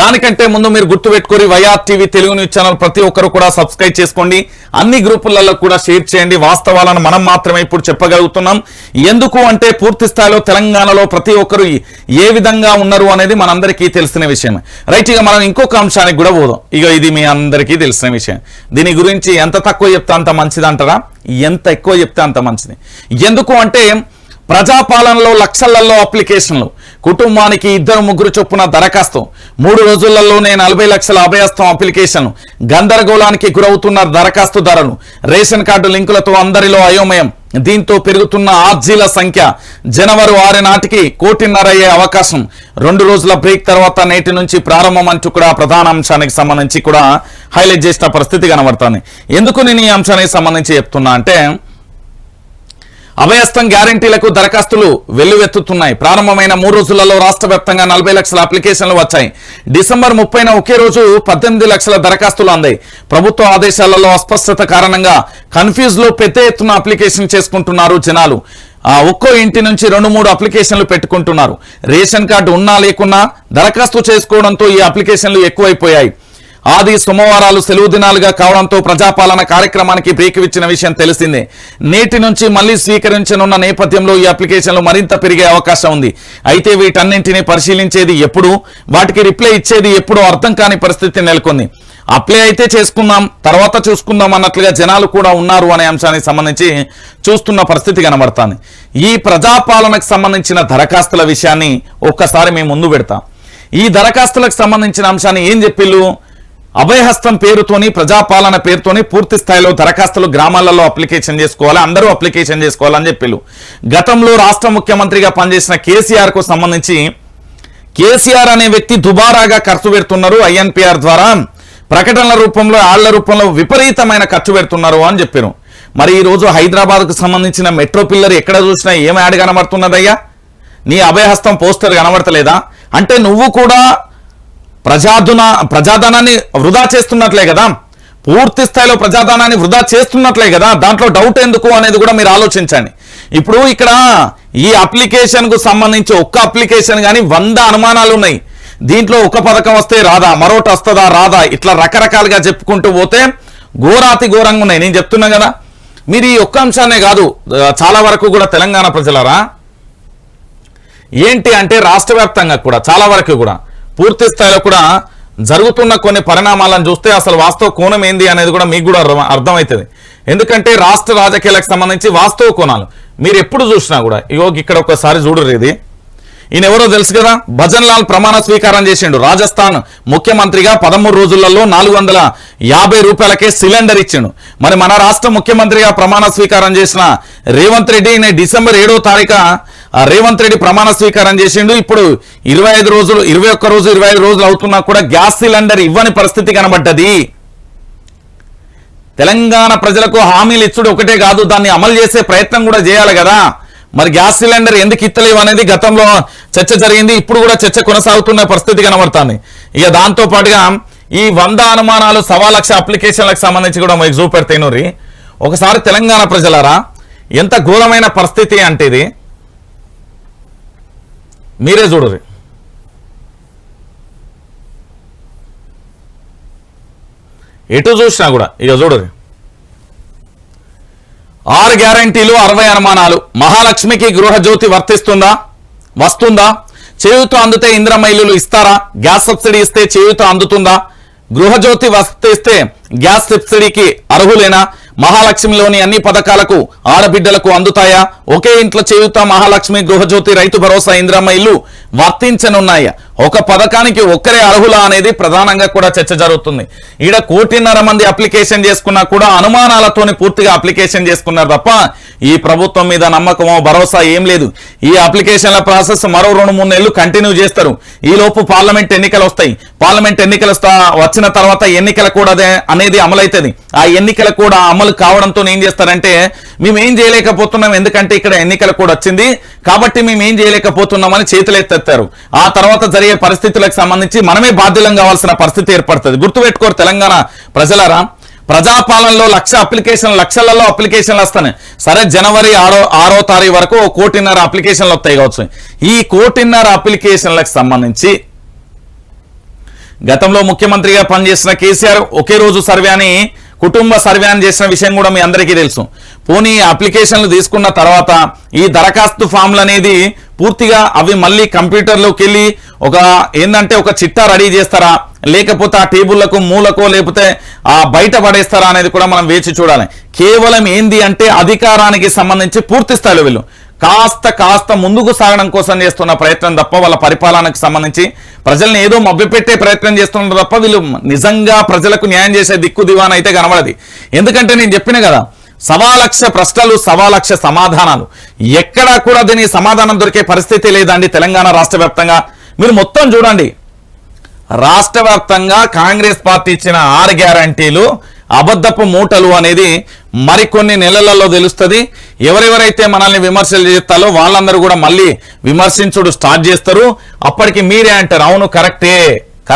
దానికంటే ముందు మీరు గుర్తుపెట్టుకొని YR TV Telugu news channel ప్రతి ఒక్కరు కూడా సబ్స్క్రైబ్ చేసుకోండి. అన్ని గ్రూపులలో కూడా షేర్ చేయండి. వాస్తవాలను మనం మాత్రమే ఇప్పుడు చెప్పగలుగుతున్నాం. ఎందుకు అంటే పూర్తి స్థాయిలో తెలంగాణలో ప్రతి ఒక్కరు ఏ విధంగా ఉన్నారు అనేది మనందరికీ తెలిసిన విషయం రైట్ ఇక మనం ఇంకొక అంశానికి కూడా పోదాం. ఇక ఇది మీ అందరికీ తెలిసిన విషయం. దీని గురించి ఎంత తక్కువ చెప్తే అంత మంచిది అంటారా? ఎంత ఎక్కువ చెప్తే అంత మంచిది? ఎందుకు అంటే ప్రజాపాలనలో లక్షలలో అప్లికేషన్లు. కుటుంబానికి ఇద్దరు ముగ్గురు చొప్పున దరఖాస్తు. మూడు రోజులలోనే నలభై లక్షల అభయస్థం అప్లికేషన్ గందరగోళానికి గురవుతున్న దరఖాస్తుదారులు రేషన్ కార్డు లింకులతో అందరిలో అయోమయం. దీంతో పెరుగుతున్న ఆర్జీల సంఖ్య. జనవరి ఆరు నాటికి కోటిన్నర అయ్యే అవకాశం. రెండు రోజుల బ్రేక్ తర్వాత నేటి నుంచి ప్రారంభం అంటూ కూడా ప్రధాన అంశానికి సంబంధించి కూడా హైలైట్ చేసిన పరిస్థితి కనబడుతుంది. ఎందుకు నేను ఈ అంశానికి సంబంధించి చెప్తున్నా అంటే అభయస్థం గ్యారంటీలకు దరఖాస్తులు వెల్లువెత్తుతున్నాయి. ప్రారంభమైన మూడు రోజులలో రాష్ట్ర వ్యాప్తంగా నలభై లక్షల అప్లికేషన్లు వచ్చాయి. డిసెంబర్ ముప్పైన ఒకే రోజు పద్దెనిమిది లక్షల దరఖాస్తులు అందాయి. ప్రభుత్వ ఆదేశాలలో అస్పష్టత కారణంగా కన్ఫ్యూజ్లో పెద్ద ఎత్తున అప్లికేషన్ చేసుకుంటున్నారు జనాలు. ఒక్కో ఇంటి నుంచి రెండు మూడు అప్లికేషన్లు పెట్టుకుంటున్నారు. రేషన్ కార్డు ఉన్నా లేకున్నా దరఖాస్తు చేసుకోవడంతో ఈ అప్లికేషన్లు ఎక్కువైపోయాయి. ఆది సోమవారాలు సెలవు దినాలుగా కావడంతో ప్రజాపాలన కార్యక్రమానికి బ్రేక్ ఇచ్చిన విషయం తెలిసిందే. నేటి నుంచి మళ్ళీ స్వీకరించనున్న నేపథ్యంలో ఈ అప్లికేషన్లు మరింత పెరిగే అవకాశం ఉంది. అయితే వీటన్నింటినీ పరిశీలించేది ఎప్పుడు వాటికి రిప్లై ఇచ్చేది ఎప్పుడు అర్థం కాని పరిస్థితి నెలకొంది. అప్లై అయితే చేసుకుందాం తర్వాత చూసుకుందాం అన్నట్లుగా జనాలు కూడా ఉన్నారు అనే అంశానికి సంబంధించి చూస్తున్న పరిస్థితి కనబడుతుంది. ఈ ప్రజాపాలనకు సంబంధించిన దరఖాస్తుల విషయాన్ని ఒక్కసారి మేము ముందు పెడతాం. ఈ దరఖాస్తులకు సంబంధించిన అంశాన్ని ఏం చెప్పిళ్ళు అభయహస్తం పేరుతోని ప్రజాపాలన పేరుతోని పూర్తి స్థాయిలో దరఖాస్తులు గ్రామాలలో అప్లికేషన్ చేసుకోవాలి అందరూ అప్లికేషన్ చేసుకోవాలని చెప్పిళ్ళు. గతంలో రాష్ట్ర ముఖ్యమంత్రిగా పనిచేసిన కేసీఆర్కు సంబంధించి కేసీఆర్ అనే వ్యక్తి దుబారాగా ఖర్చు పెడుతున్నారు ఐఎన్పిఆర్ ద్వారా. ప్రకటనల రూపంలో ఆళ్ళ రూపంలో విపరీతమైన ఖర్చు పెడుతున్నారు అని చెప్పారు. మరి ఈ రోజు హైదరాబాద్కు సంబంధించిన మెట్రో పిల్లర్ ఎక్కడ చూసినా ఏం యాడ్ కనబడుతున్నదయ్యా? నీ అభయహస్తం పోస్టర్ కనబడతలేదా? అంటే నువ్వు కూడా ప్రజాధున ప్రజాధనాన్ని వృధా చేస్తున్నట్లే కదా? పూర్తి స్థాయిలో ప్రజాధనాన్ని వృధా చేస్తున్నట్లే కదా? దాంట్లో డౌట్ ఎందుకు అనేది కూడా మీరు ఆలోచించండి. ఇప్పుడు ఇక్కడ ఈ అప్లికేషన్కు సంబంధించి ఒక్క అప్లికేషన్ కానీ వంద అనుమానాలు ఉన్నాయి. దీంట్లో ఒక పథకం వస్తే రాదా? మరొకటి వస్తుందా? రాదా? ఇట్లా రకరకాలుగా చెప్పుకుంటూ పోతే ఘోరాతి ఘోరంగా ఉన్నాయి. నేను చెప్తున్నా కదా. మీరు ఈ ఒక్క అంశాన్నే కాదు చాలా వరకు కూడా తెలంగాణ ప్రజలరా? ఏంటి అంటే రాష్ట్ర వ్యాప్తంగా కూడా చాలా వరకు కూడా. పూర్తి స్థాయిలో కూడా జరుగుతున్న కొన్ని పరిణామాలను చూస్తే అసలు వాస్తవ కోణం ఏంది అనేది కూడా మీకు కూడా అర్థమవుతుంది. ఎందుకంటే రాష్ట్ర రాజకీయాలకు సంబంధించి వాస్తవ కోణాలు మీరు ఎప్పుడు చూసినా కూడా ఇగో ఇక్కడ ఒకసారి చూడరు ఇది. ఈయన ఎవరో తెలుసు కదా? భజన్ లాల్ ప్రమాణ స్వీకారం చేసిండు. రాజస్థాన్ ముఖ్యమంత్రిగా పదమూడు రోజులలో నాలుగు వందల యాభై రూపాయలకే సిలిండర్ ఇచ్చిండు. మరి మన రాష్ట్ర ముఖ్యమంత్రిగా ప్రమాణ స్వీకారం చేసిన రేవంత్ రెడ్డి ఈయన డిసెంబర్ ఏడో తారీఖు రేవంత్ రెడ్డి ప్రమాణ స్వీకారం చేసిండు. ఇప్పుడు ఇరవై ఐదు రోజులు ఇరవై ఒక్క రోజు ఇరవై ఐదు రోజులు అవుతున్నా కూడా గ్యాస్ సిలిండర్ ఇవ్వని పరిస్థితి కనబడ్డది. తెలంగాణ ప్రజలకు హామీలు ఇచ్చుడు ఒకటే కాదు దాన్ని అమలు చేసే ప్రయత్నం కూడా చేయాలి కదా. మరి గ్యాస్ సిలిండర్ ఎందుకు ఇత్తలేవు అనేది గతంలో చర్చ జరిగింది ఇప్పుడు కూడా చర్చ కొనసాగుతున్న పరిస్థితి కనబడుతుంది. ఇక దాంతో పాటుగా ఈ వంద అనుమానాలు సవా లక్ష అప్లికేషన్లకు సంబంధించి కూడా మీకు చూపెడతాయి ఒకసారి తెలంగాణ ప్రజలారా ఎంత ఘోరమైన పరిస్థితి అంటే ఇది. మీరే చూడరు. ఎటు చూసినా కూడా ఇక చూడరు. ఆరు గ్యారంటీలు అరవై అనుమానాలు. మహాలక్ష్మికి గృహజ్యోతి వర్తిస్తుందా? వస్తుందా? చేయుతో అందితే ఇంద్రమ్మ ఇల్లులు ఇస్తారా? గ్యాస్ సబ్సిడీ ఇస్తే చేయుతో అందుతుందా? గృహజ్యోతి వర్తిస్తే గ్యాస్ సబ్సిడీకి అర్హులేనా? మహాలక్ష్మిలోని అన్ని పథకాలకు ఆడబిడ్డలకు అందుతాయా? ఒకే ఇంట్లో చేయుత మహాలక్ష్మి గృహజ్యోతి రైతు భరోసా ఇంద్రమ్మ ఇల్లు వర్తించనున్నాయా? ఒక పథకానికి ఒక్కరే అర్హులా అనేది ప్రధానంగా కూడా చర్చ జరుగుతుంది. ఈడ కోటిన్నర మంది అప్లికేషన్ చేసుకున్నా కూడా అనుమానాలతోనే పూర్తిగా అప్లికేషన్ చేసుకున్నారు తప్ప ఈ ప్రభుత్వం మీద నమ్మకమో భరోసా ఏం లేదు. ఈ అప్లికేషన్ల ప్రాసెస్ మరో రెండు మూడు నెలలు కంటిన్యూ చేస్తారు. ఈ లోపు పార్లమెంట్ ఎన్నికలు వస్తాయి. పార్లమెంట్ ఎన్నికలు వచ్చిన తర్వాత ఎన్నికల కూడా అనేది అమలవుతుంది ఆ ఎన్నికల కూడా అమలు కావడంతో ఏం చేస్తారంటే మేము ఏం చేయలేకపోతున్నాం ఎందుకంటే ఇక్కడ ఎన్నికల కూడా వచ్చింది. కాబట్టి మేము ఏం చేయలేకపోతున్నామని చేతులు ఎత్తెత్తారు. ఆ తర్వాత జరిగే పరిస్థితులకు సంబంధించి మనమే బాధ్యులం కావాల్సిన పరిస్థితి ఏర్పడుతుంది. గుర్తుపెట్టుకోరు తెలంగాణ ప్రజలరా. ప్రజాపాలనలో లక్ష అప్లికేషన్ లక్షలలో అప్లికేషన్లు వస్తాయి సరే జనవరి ఆరో ఆరో తారీఖు వరకు కోటిన్నర అప్లికేషన్లు వస్తాయి కావచ్చు. ఈ కోటిన్నర అప్లికేషన్లకు సంబంధించి గతంలో ముఖ్యమంత్రిగా పనిచేసిన కేసీఆర్ ఒకే రోజు సర్వే అని కుటుంబ సర్వే చేసిన విషయం కూడా మీ అందరికీ తెలుసు. పోనీ అప్లికేషన్లు తీసుకున్న తర్వాత ఈ దరఖాస్తు ఫామ్లు అనేది పూర్తిగా అవి మళ్ళీ కంప్యూటర్లోకి వెళ్ళి ఒక ఏంటంటే ఒక చిట్టా రెడీ చేస్తారా? లేకపోతే ఆ టేబుల్లకు మూలకో లేకపోతే ఆ బయట పడేస్తారా అనేది కూడా మనం వేచి చూడాలి. కేవలం ఏంది అంటే అధికారానికి సంబంధించి పూర్తి స్థాయిలో వీళ్ళు. కాస్త కాస్త ముందుకు సాగడం కోసం చేస్తున్న ప్రయత్నం తప్ప వాళ్ళ పరిపాలనకు సంబంధించి ప్రజల్ని ఏదో మభ్యపెట్టే ప్రయత్నం చేస్తున్నారు తప్ప వీళ్ళు నిజంగా ప్రజలకు న్యాయం చేసే దిక్కు దివాన్ అయితే కనబడది. ఎందుకంటే నేను చెప్పిన కదా సవాలక్ష ప్రశ్నలు సవాలక్ష సమాధానాలు. ఎక్కడా కూడా దీనికి సమాధానం దొరికే పరిస్థితి లేదండి తెలంగాణ రాష్ట్ర మీరు మొత్తం చూడండి. రాష్ట్ర కాంగ్రెస్ పార్టీ ఇచ్చిన ఆరు గ్యారంటీలు అబద్ధపు మూటలు అనేది మరికొన్ని నెలలలో తెలుస్తుంది. ఎవరెవరైతే మనల్ని విమర్శలు చేస్తారో వాళ్ళందరూ కూడా మళ్ళీ విమర్శించుడు స్టార్ట్ చేస్తారు. అప్పటికి మీరే అంటారు అవును కరెక్టే.